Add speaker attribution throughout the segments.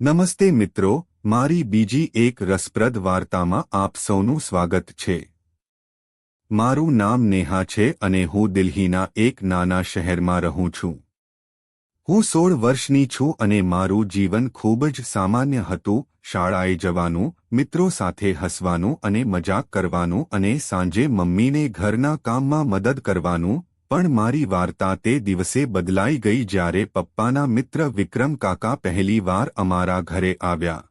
Speaker 1: નમસ્તે મિત્રો, મારી બીજી એક રસપ્રદ વાર્તામાં આપ સૌનું સ્વાગત છે. મારું નામ નેહા છે અને હું દિલ્હીના એક નાના શહેરમાં રહું છું. હું સોળ વર્ષની છું અને મારું જીવન ખૂબ જ સામાન્ય હતું, શાળાએ જવાનું, મિત્રો સાથે હસવાનું અને મજાક કરવાનું અને સાંજે મમ્મીને ઘરના કામમાં મદદ કરવાનું પણ મારી વાર્તા તે દિવસે બદલાઈ ગઈ જ્યારે પપ્પાના મિત્ર વિક્રમ કાકા પહેલી વાર અમારા ઘરે આવ્યા.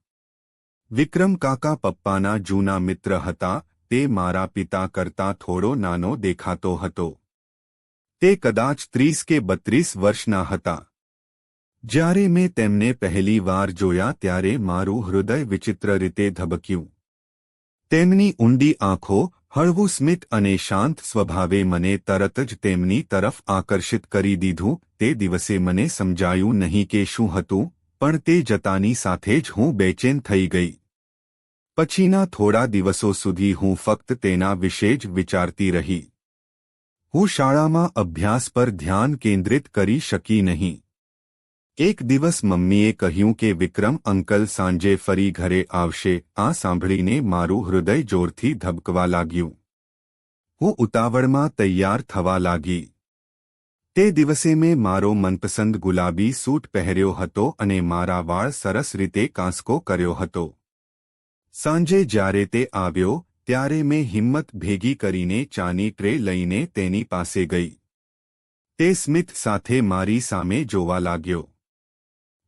Speaker 1: વિક્રમ કાકા પપ્પાના જૂના મિત્ર હતા, તે મારા પિતા કરતા થોડો નાનો દેખાતો હતો. તે કદાચ ત્રીસ કે બત્રીસ વર્ષના હતા. જ્યારે મેં તેમને પહેલી વાર જોયા ત્યારે મારું હૃદય વિચિત્ર રીતે ધબક્યું. તેમની ઊંડી આંખો હળવું સ્મિત અને શાંત સ્વભાવે મને તરત જ તેમની તરફ આકર્ષિત કરી દીધું, તે દિવસે મને સમજાયું નહીં કે શું હતું, પણ તે જતાની સાથે જ હું બેચેન થઈ ગઈ. પછીના થોડા દિવસો સુધી હું ફક્ત તેના વિશે જ વિચારતી રહી. હું શાળામાં અભ્યાસ પર ધ્યાન કેન્દ્રિત કરી શકી નહીં. એક દિવસ મમ્મીએ કહ્યું કે, વિક્રમ, અંકલ સાંજે ફરી ઘરે આવશે. આ સાંભળીને મારું હૃદય જોરથી ધબકવા લાગ્યું. હું ઉતાવળમાં તૈયાર થવા લાગી. તે દિવસે મેં મારો મનપસંદ ગુલાબી સૂટ પહેર્યો હતો અને મારા વાળ સરસ રીતે કાંસકો કર્યો હતો. સાંજે જ્યારે તે આવ્યો, ત્યારે મેં હિંમત ભેગી કરીને ચાની ટ્રે લઈને તેની પાસે ગઈ. તે સ્મિત સાથે મારી સામે જોવા લાગ્યો.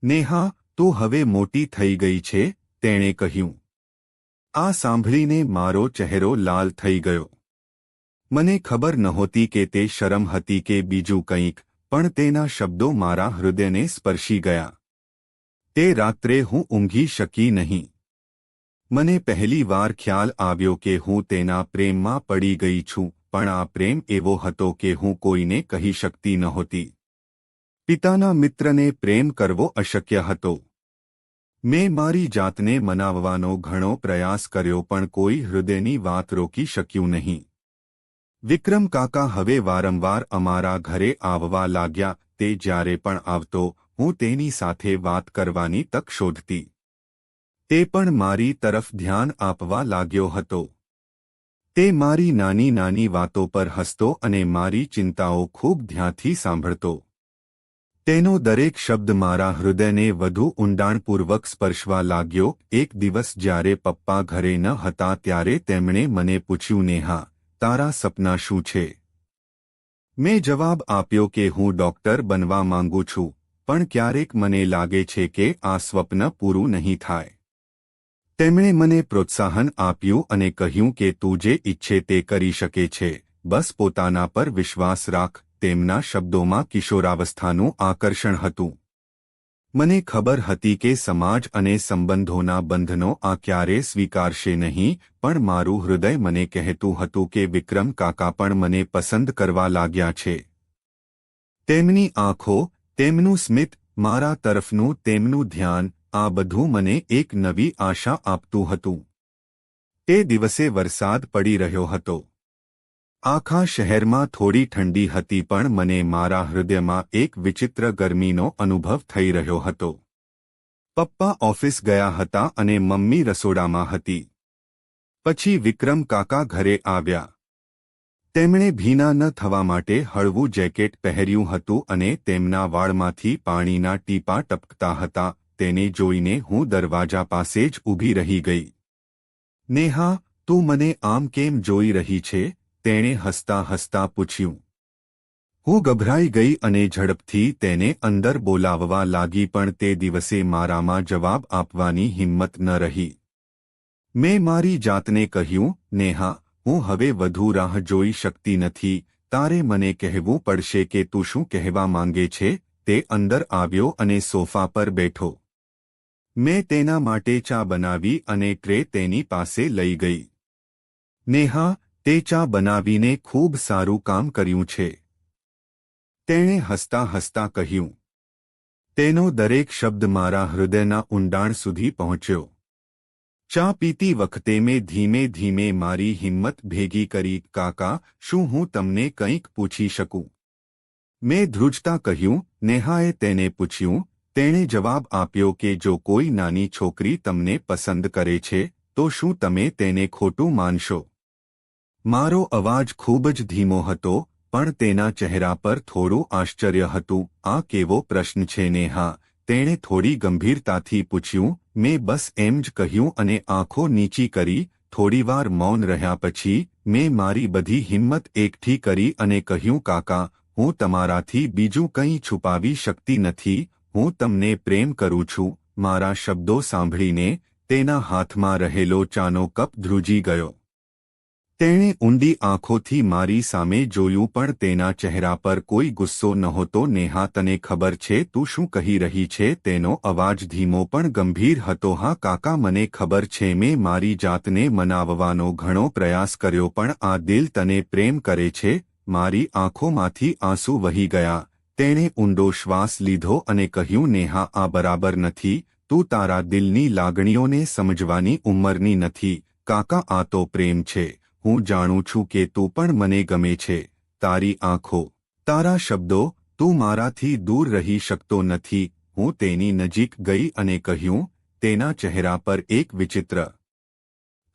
Speaker 1: નેહા, તું હવે મોટી થઈ ગઈ છે, તેણે કહ્યું. આ સાંભળીને મારો ચહેરો લાલ થઈ ગયો. મને ખબર નહોતી કે તે શરમ હતી કે બીજું કંઈક, પણ તેના શબ્દો મારા હૃદયને સ્પર્શી ગયા. તે રાત્રે હું ઊંઘી શકી નહીં. મને પહેલી વાર ખ્યાલ આવ્યો કે હું તેના પ્રેમમાં પડી ગઈ છું, પણ આ પ્રેમ એવો હતો કે હું કોઈને કહી શકતી નહોતી. પિતાના મિત્રને પ્રેમ કરવો અશક્ય હતો. મેં મારી જાતને મનાવવાનો ઘણો પ્રયાસ કર્યો પણ કોઈ હૃદયની વાત રોકી શક્યું નહીં. વિક્રમ કાકા હવે વારંવાર અમારા ઘરે આવવા લાગ્યા, તે જ્યારે પણ આવતો, હું તેની સાથે વાત કરવાની તક શોધતી. તે પણ મારી તરફ ધ્યાન આપવા લાગ્યો હતો. તે મારી નાની નાની વાતો પર હસતો અને મારી ચિંતાઓ ખૂબ ધ્યાનથી સાંભળતો. તેનો દરેક શબ્દ મારા હૃદયને વધુ ઊંડાણપૂર્વક સ્પર્શવા લાગ્યો. એક દિવસ જ્યારે પપ્પા ઘરે ન હતા ત્યારે તેમણે મને પૂછ્યું, નેહા, તારા સપના શું છે? મેં જવાબ આપ્યો કે, હું ડોક્ટર બનવા માંગુ છું, પણ ક્યારેક મને લાગે છે કે આ સ્વપ્ન પૂરું નહીં થાય. તેમણે મને પ્રોત્સાહન આપ્યું અને કહ્યું કે, તું જે ઈચ્છે તે કરી શકે છે, બસ પોતાના પર વિશ્વાસ રાખ તેમના શબ્દોમાં કિશોરાવસ્થાનું આકર્ષણ હતું. મને ખબર હતી કે સમાજ અને સંબંધોના બંધનો આ ક્યારે સ્વીકારશે નહીં, પણ મારું હૃદય મને કહેતું હતું કે વિક્રમ કાકા પણ મને પસંદ કરવા લાગ્યા છે. તેમની આંખો, તેમનું સ્મિત, મારા તરફનું તેમનું ધ્યાન, આ બધું મને એક નવી આશા આપતું હતું. તે દિવસે વરસાદ પડી રહ્યો હતો. આખા શહેરમાં થોડી ઠંડી હતી પણ મને મારા હૃદયમાં એક વિચિત્ર ગરમીનો અનુભવ થઈ રહ્યો હતો. પપ્પા ઓફિસ ગયા હતા અને મમ્મી રસોડામાં હતી. પછી વિક્રમ કાકા ઘરે આવ્યા. તેમણે ભીના ન થવા માટે હળવું જેકેટ પહેર્યું હતું અને તેમના વાળમાંથી પાણીના ટીપા ટપકતા હતા, તેને જોઈને હું દરવાજા પાસે જ ઊભી રહી ગઈ. નેહા, તું મને આમ કેમ જોઈ રહી છે? તેણે હસતા હસતા પૂછ્યું, હું ગભરાઈ ગઈ અને ઝડપથી તેને અંદર બોલાવવા લાગી પણ તે દિવસે મારામાં જવાબ આપવાની હિંમત ન રહી. મેં મારી જાતને કહ્યું, નેહા, હું હવે વધુ રાહ જોઈ શકતી નથી. તારે મને કહેવું પડશે કે તું શું કહેવા માંગે છે? તે અંદર આવ્યો અને સોફા પર બેઠો. મેં તેના માટે ચા બનાવી અને ટ્રે તેની પાસે લઈ ગઈ. નેહા તે ચા બનાવીને ખૂબ સારું કામ કર્યું છે. તેણે હસતા હસતા કહ્યું, તેનો દરેક શબ્દ મારા હૃદયના ઊંડાણ સુધી પહોંચ્યો. ચા પીતી વખતે મેં ધીમે ધીમે મારી હિંમત ભેગી કરી, કાકા, શું હું તમને કંઈક પૂછી શકું? મેં ધ્રુજતા કહ્યું, નેહાએ તેને પૂછ્યું, તેણે જવાબ આપ્યો કે જો કોઈ નાની છોકરી તમને પસંદ કરે છે, તો શું તમે તેને ખોટું માનશો? મારો અવાજ ખૂબ જ ધીમો હતો, પણ તેના ચહેરા પર થોડું આશ્ચર્ય હતું. આ કેવો પ્રશ્ન છે નેહા? તેણે થોડી ગંભીરતાથી પૂછ્યું. મેં બસ એમ જ કહ્યું અને આંખો નીચી કરી, થોડીવાર મૌન રહ્યા પછી, મેં મારી બધી હિંમત એકઠી કરી અને કહ્યું, કાકા, હું તમારાથી બીજું કંઈ છુપાવી શકતી નથી. હું તમને પ્રેમ કરું છું. મારા શબ્દો સાંભળીને તેના હાથમાં રહેલો ચાનો કપ ધ્રુજી ગયો. તેણે ઊંડી આંખોથી મારી સામે જોયું પણ તેના ચહેરા પર કોઈ ગુસ્સો નહોતો. નેહા, તને ખબર છે તું શું કહી રહી છે? તેનો અવાજ ધીમો પણ ગંભીર હતો. હા, કાકા, મને ખબર છે. મેં મારી જાતને મનાવવાનો ઘણો પ્રયાસ કર્યો, પણ આ દિલ તને પ્રેમ કરે છે. મારી આંખોમાંથી આંસુ વહી ગયા. તેણે ઊંડો શ્વાસ લીધો અને કહ્યું, નેહા, આ બરાબર નથી. તું તારા દિલની લાગણીઓને સમજવાની ઉંમરની નથી. કાકા, આ તો પ્રેમ છે. હું જાણું છું કે તું પણ મને ગમે છે. તારી આંખો, તારા શબ્દો, તું મારાથી દૂર રહી શકતો નથી. હું તેની નજીક ગઈ અને કહ્યું, તેના ચહેરા પર એક વિચિત્ર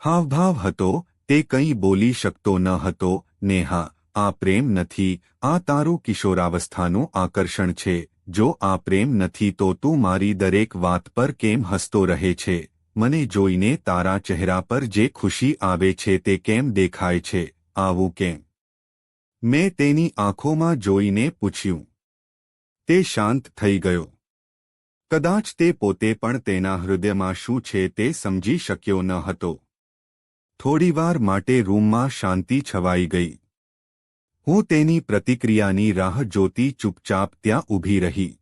Speaker 1: હાવભાવ હતો. તે કંઈ બોલી શકતો ન હતો. નેહા, આ પ્રેમ નથી. આ તારું કિશોરાવસ્થાનું આકર્ષણ છે. જો આ પ્રેમ નથી તો તું મારી દરેક વાત પર કેમ હસતો રહે છે? મને જોઈને તારા ચહેરા પર જે ખુશી આવે છે તે કેમ દેખાય છે, આવું કેમ? મેં તેની આંખોમાં જોઈને પૂછ્યું. તે શાંત થઈ ગયો. કદાચ તે પોતે પણ તેના હૃદયમાં શું છે તે સમજી શક્યો ન હતો. થોડીવાર માટે રૂમમાં શાંતિ છવાઈ ગઈ. હું તેની પ્રતિક્રિયાની રાહ જોતી ચૂપચાપ ત્યાં ઊભી રહી.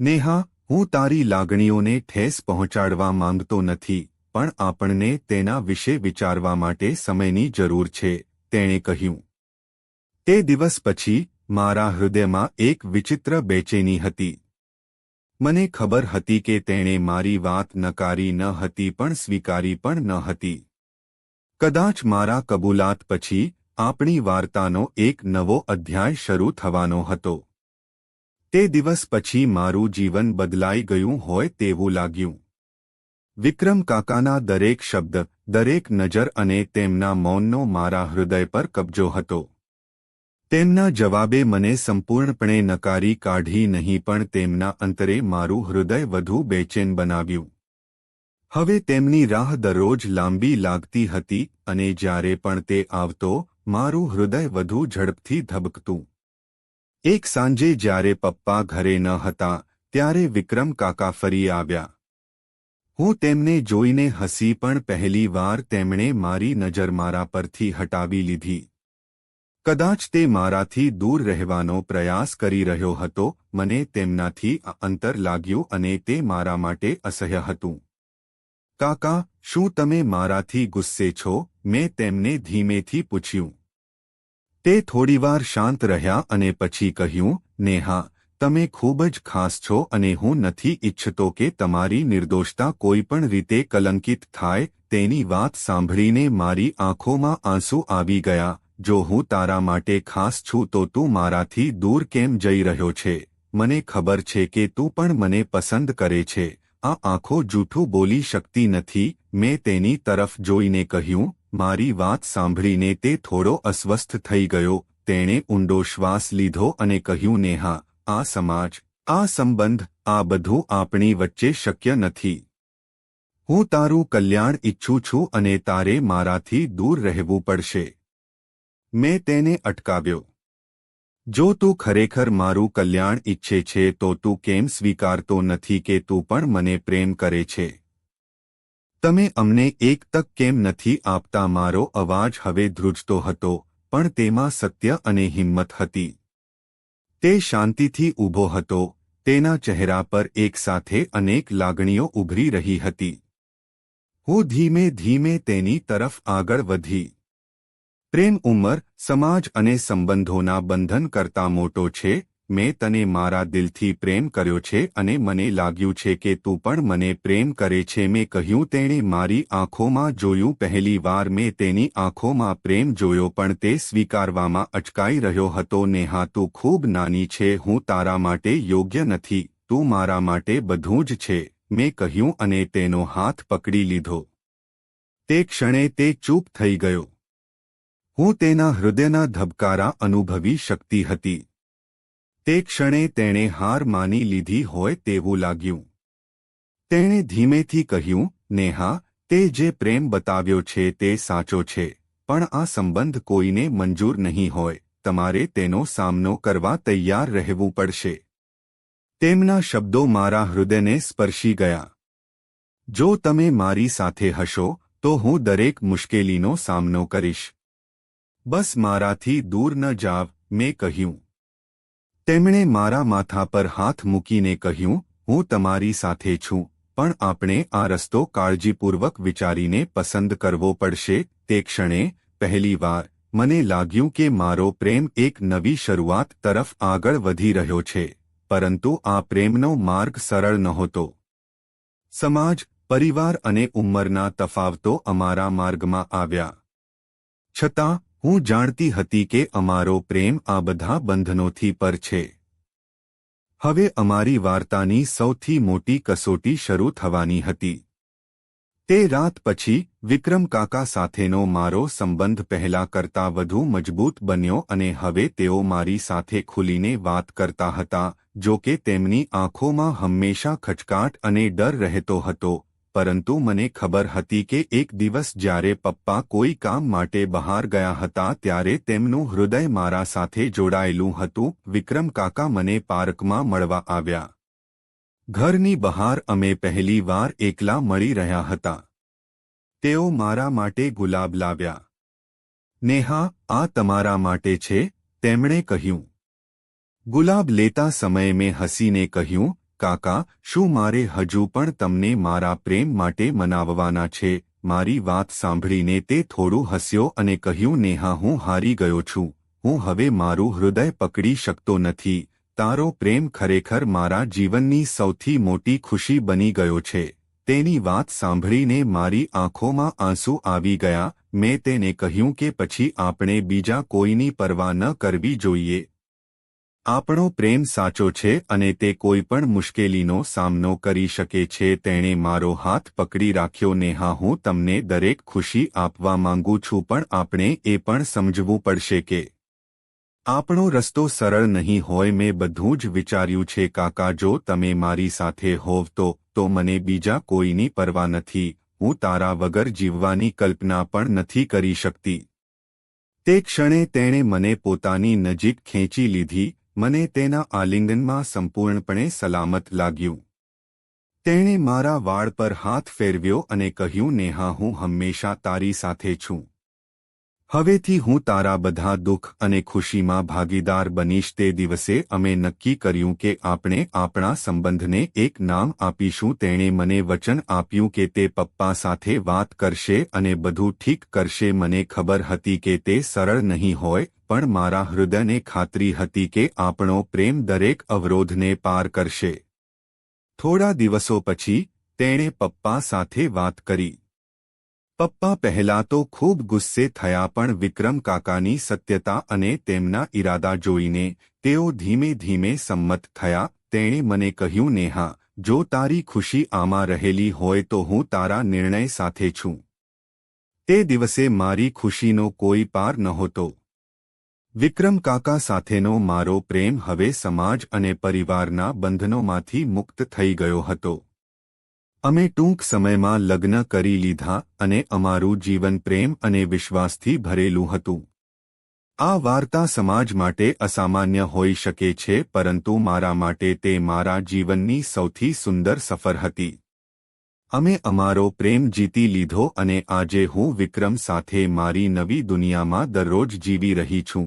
Speaker 1: નેહા હું તારી લાગણીઓને ઠેસ પહોંચાડવા માંગતો નથી, પણ આપણને તેના વિશે વિચારવા માટે સમયની જરૂર છે, તેણે કહ્યું. તે દિવસ પછી, મારા હૃદયમાં એક વિચિત્ર બેચેની હતી. મને ખબર હતી કે તેણે મારી વાત નકારી ન હતી પણ સ્વીકારી પણ ન હતી. કદાચ મારા કબૂલાત પછી, આપણી વાર્તાનો એક નવો અધ્યાય શરૂ થવાનો હતો. તે દિવસ પછી મારું જીવન બદલાઈ ગયું હોય તેવું લાગ્યું. વિક્રમ કાકાના દરેક શબ્દ, દરેક નજર અને તેમના મૌનનો મારા હૃદય પર કબજો હતો. તેમના જવાબે મને સંપૂર્ણપણે નકારી કાઢી નહીં પણ તેમના અંતરે મારું હૃદય વધુ બેચેન બનાવ્યું. હવે તેમની રાહ દરરોજ લાંબી લાગતી હતી અને જ્યારે પણ તે આવતો, મારું હૃદય વધુ ઝડપથી ધબકતું. એક સાંજે જ્યારે પપ્પા ઘરે ન હતા, ત્યારે વિક્રમ કાકા ફરી આવ્યા. હું તેમને જોઈને હસી પણ પહેલી વાર તેમણે મારી નજર મારા પરથી હટાવી લીધી. કદાચ તે મારાથી દૂર રહેવાનો પ્રયાસ કરી રહ્યો હતો, મને તેમનાથી અંતર લાગ્યું અને તે મારા માટે અસહ્ય હતું. કાકા, શું તમે મારાથી ગુસ્સે છો? મેં તેમને ધીમેથી પૂછ્યું. તે થોડીવાર શાંત રહ્યા અને પછી કહ્યું, નેહા, તમે ખૂબ જ ખાસ છો અને હું નથી ઇચ્છતો કે તમારી નિર્દોષતા કોઈપણ રીતે કલંકિત થાય. તેની વાત સાંભળીને મારી આંખોમાં આંસુ આવી ગયા, જો હું તારા માટે ખાસ છું તો તું મારાથી દૂર કેમ જઈ રહ્યો છે? મને ખબર છે કે તું પણ મને પસંદ કરે છે. આ આંખો જૂઠું બોલી શકતી નથી, મેં તેની તરફ જોઈને કહ્યું મારી વાત સાંભળીને તે થોડો અસ્વસ્થ થઈ ગયો. તેણે ઊંડો શ્વાસ લીધો અને કહ્યું, નેહા, આ સમાજ, આ સંબંધ, આ બધું આપણી વચ્ચે શક્ય નથી. હું તારું કલ્યાણ ઈચ્છું છું અને તારે મારાથી દૂર રહેવું પડશે. મેં તેને અટકાવ્યો. જો તું ખરેખર મારું કલ્યાણ ઈચ્છે છે તો તું કેમ સ્વીકારતો નથી કે તું પણ મને પ્રેમ કરે છે? તમે અમને એક તક કેમ નથી આપતા? મારો અવાજ હવે ધ્રુજતો હતો, પણ તેમાં સત્ય અને હિંમત હતી. તે શાંતિથી ઊભો હતો, તેના ચહેરા પર એકસાથે અનેક લાગણીઓ ઉભરી રહી હતી. હું ધીમે ધીમે તેની તરફ આગળ વધી. પ્રેમ ઉંમર, સમાજ અને સંબંધોના બંધન કરતા મોટો છે મેં તને મારા દિલથી પ્રેમ કર્યો છે અને મને લાગ્યું છે કે તું પણ મને પ્રેમ કરે છે. મેં કહ્યું, તેણે મારી આંખોમાં જોયું, પહેલી વાર મેં તેની આંખોમાં પ્રેમ જોયો, પણ તે સ્વીકારવામાં અચકાઈ રહ્યો હતો. નેહા, તું ખૂબ નાની છે, હું તારા માટે યોગ્ય નથી, તું મારા માટે બધું જ છે. મેં કહ્યું અને તેનો હાથ પકડી લીધો. તે ક્ષણે તે ચૂપ થઈ ગયો. હું તેના હૃદયના ધબકારા અનુભવી શકતી હતી. તે ક્ષણે તેણે હાર માની લીધી હોય તેવું લાગ્યું. તેણે ધીમેથી કહ્યું, નેહા, તે જે પ્રેમ બતાવ્યો છે તે સાચો છે, પણ આ સંબંધ કોઈને મંજૂર નહીં હોય, તમારે તેનો સામનો કરવા તૈયાર રહેવું પડશે. તેમના શબ્દો મારા હૃદયને સ્પર્શી ગયા. જો તમે મારી સાથે હશો, તો હું દરેક મુશ્કેલીનો સામનો કરીશ. બસ મારાથી દૂર ન જાવ, મેં કહ્યું. તેમણે મારા માથા પર હાથ મૂકીને કહ્યું, હું તમારી સાથે છું, પણ આપણે આ રસ્તો કાળજીપૂર્વક વિચારીને પસંદ કરવો પડશે. તે ક્ષણે પહેલીવાર મને લાગ્યું કે મારો પ્રેમ એક નવી શરૂઆત તરફ આગળ વધી રહ્યો છે, પરંતુ આ પ્રેમનો માર્ગ સરળ નહોતો. સમાજ, પરિવાર અને ઉંમરના તફાવતો અમારા માર્ગમાં આવ્યા. છતાં હું જાણતી હતી કે અમારો પ્રેમ આ બધા બંધનોથી પર છે. હવે અમારી વાર્તાની સૌથી મોટી કસોટી શરૂ થવાની હતી. તે રાત પછી, વિક્રમ કાકા સાથેનો મારો સંબંધ પહેલા કરતા વધુ મજબૂત બન્યો અને હવે તેઓ મારી સાથે ખુલીને વાત કરતા હતા જો કે તેમની આંખોમાં હંમેશા ખચકાટ અને ડર રહેતો હતો. પરંતુ મને ખબર હતી કે એક દિવસ જ્યારે પપ્પા કોઈ કામ માટે બહાર ગયા હતા ત્યારે તેમનું હૃદય મારા સાથે જોડાયેલું હતું. વિક્રમ કાકા મને પાર્કમાં મળવા આવ્યા. ઘરની બહાર અમે પહેલી વાર એકલા મળી રહ્યા હતા. તેઓ મારા માટે ગુલાબ લાવ્યા. નેહા, આ તમારા માટે છે, તેમણે કહ્યું. ગુલાબ લેતા સમયે મેં હસીને કહ્યું કાકા, શું મારે હજુ પણ તમને મારા પ્રેમ માટે મનાવવાના છે? મારી વાત સાંભળીને તે થોડું હસ્યો અને કહ્યું, નેહા, હું હારી ગયો છું. હું હવે મારું હૃદય પકડી શકતો નથી. તારો પ્રેમ ખરેખર મારા જીવનની સૌથી મોટી ખુશી બની ગયો છે. તેની વાત સાંભળીને મારી આંખોમાં આંસુ આવી ગયા. મેં તેને કહ્યું કે પછી આપણે બીજા કોઈની પરવા ન કરવી જોઈએ. આપણો પ્રેમ સાચો છે અને તે કોઈ પણ મુશ્કેલીનો સામનો કરી શકે છે. તેણે મારો હાથ પકડી રાખ્યો નેહા હું તમને દરેક ખુશી આપવા માંગુ છું, પણ આપણે એ પણ સમજવું પડશે કે આપણો રસ્તો સરળ નહીં હોય. મેં બધું જ વિચાર્યું છે, કાકા, જો તમે મારી સાથે હોવ તો તો મને બીજા કોઈની પરવા નથી. હું તારા વગર જીવવાની કલ્પના પણ નથી કરી શકતી. તે ક્ષણે તેણે મને પોતાની નજીક ખેંચી લીધી. મને તેના આલિંગનમાં સંપૂર્ણપણે સલામત લાગ્યું. તેણે મારા વાળ પર હાથ ફેરવ્યો અને કહ્યું, નેહા, હું હંમેશા તારી સાથે છું. હવેથી હું તારા બધા દુઃખ અને ખુશીમાં ભાગીદાર બનીશ. તે દિવસે અમે નક્કી કર્યું કે આપણે આપણા સંબંધને એક નામ આપીશું. તેણે મને વચન આપ્યું કે તે પપ્પા સાથે વાત કરશે અને બધું ઠીક કરશે. મને ખબર હતી કે તે સરળ નહીં હોય પણ મારા હૃદયને ખાતરી હતી કે આપણો પ્રેમ દરેક અવરોધને પાર કરશે. થોડા દિવસો પછી, તેણે પપ્પા સાથે વાત કરી. પપ્પા પહેલા તો ખૂબ ગુસ્સે થયા પણ વિક્રમ કાકાની સત્યતા અને તેમના ઈરાદા જોઈને તેઓ ધીમે ધીમે સંમત થયા, તેણે મને કહ્યું, નેહા, જો તારી ખુશી આમાં રહેલી હોય તો હું તારા નિર્ણય સાથે છું. તે દિવસે મારી ખુશીનો કોઈ પાર નહોતો. વિક્રમ કાકા સાથેનો મારો પ્રેમ હવે સમાજ અને પરિવારના બંધનોમાંથી મુક્ત થઈ ગયો હતો. અમે ટૂંક સમયમાં લગ્ન કરી લીધા અને અમારું જીવન પ્રેમ અને વિશ્વાસથી ભરેલું હતું. આ વાર્તા સમાજ માટે અસામાન્ય હોઈ શકે છે પરંતુ મારા માટે તે મારા જીવનની સૌથી સુંદર સફર હતી. અમે અમારો પ્રેમ જીતી લીધો અને આજે હું વિક્રમ સાથે મારી નવી દુનિયામાં દરરોજ જીવી રહી છું.